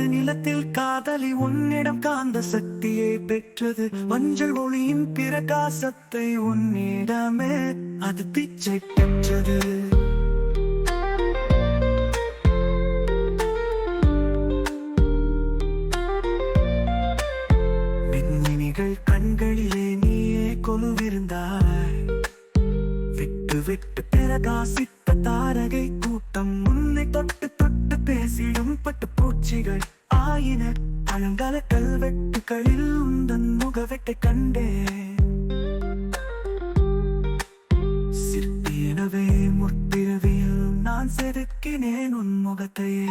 நிலத்தில் காதலி உன்னிடம் காந்த சக்தியை பெற்றது. மஞ்சள் ஒளியின் பிரகாசத்தை உன்னிடமே அது பிச்சை பெற்றது. மின்மினிகள் கண்களிலே நீயே கொலுவிருந்தாய். விட்டு விட்டு பிரகாசித்த தாரகை கூட்டம் பட்டு பூச்சிகள் ஆயின பழங்கால கல்வெட்டுகளில் உந்தன் முகவெட்டை கண்டே சிற்பியனவே முற்பிறவியில் நான் செதுக்கினேன் உன் முகத்தையே.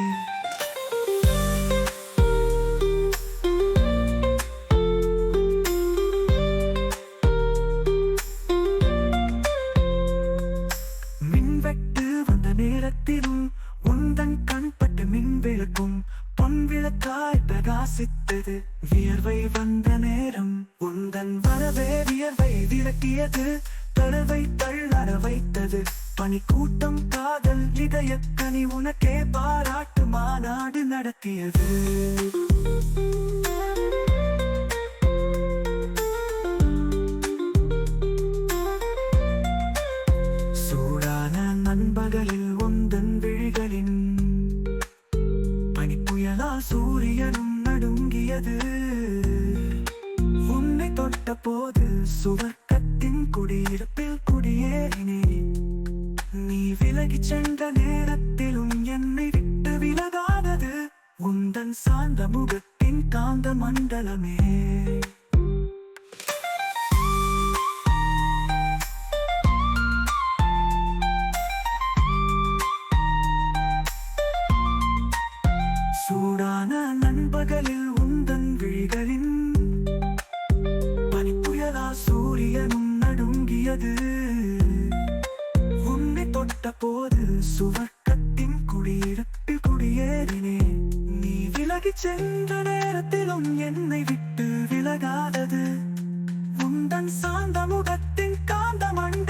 மின்வெட்டு வந்த நேரத்திலும் உந்தன் வாசித்தது வியர்வை வந்த நேரம். உந்தன் வரவே வியர்வை விளக்கியது. தழுவை தள்ளற வைத்தது. பனிக்கூட்டம் காதல் இதய கனி உனக்கே பாராட்டு மாநாடு நடத்தியது. சூடான நண்பகலில் உந்தன் விழிகளின் பனிப்புயலா சூரியனும் நடுங்கியது. உன்னை தொட்ட போது சுவர்க்கத்தின் குடியிருப்பில் குடியேறினேன் நீ விலகி சென்ற நேரத்திலும் என்னை விட்டு விலகாதது. உந்தன் சார்ந்த முகத்தின் காந்த மண்டலமே. தொட்ட போது சுவர்க்கத்தின் குடியிருப்பில் குடியேறினே. நீ விலகி சென்ற நேரத்திலும் என்னை விட்டு விலகாதது. உந்தன் சாந்த முகத்தின் காந்த மண்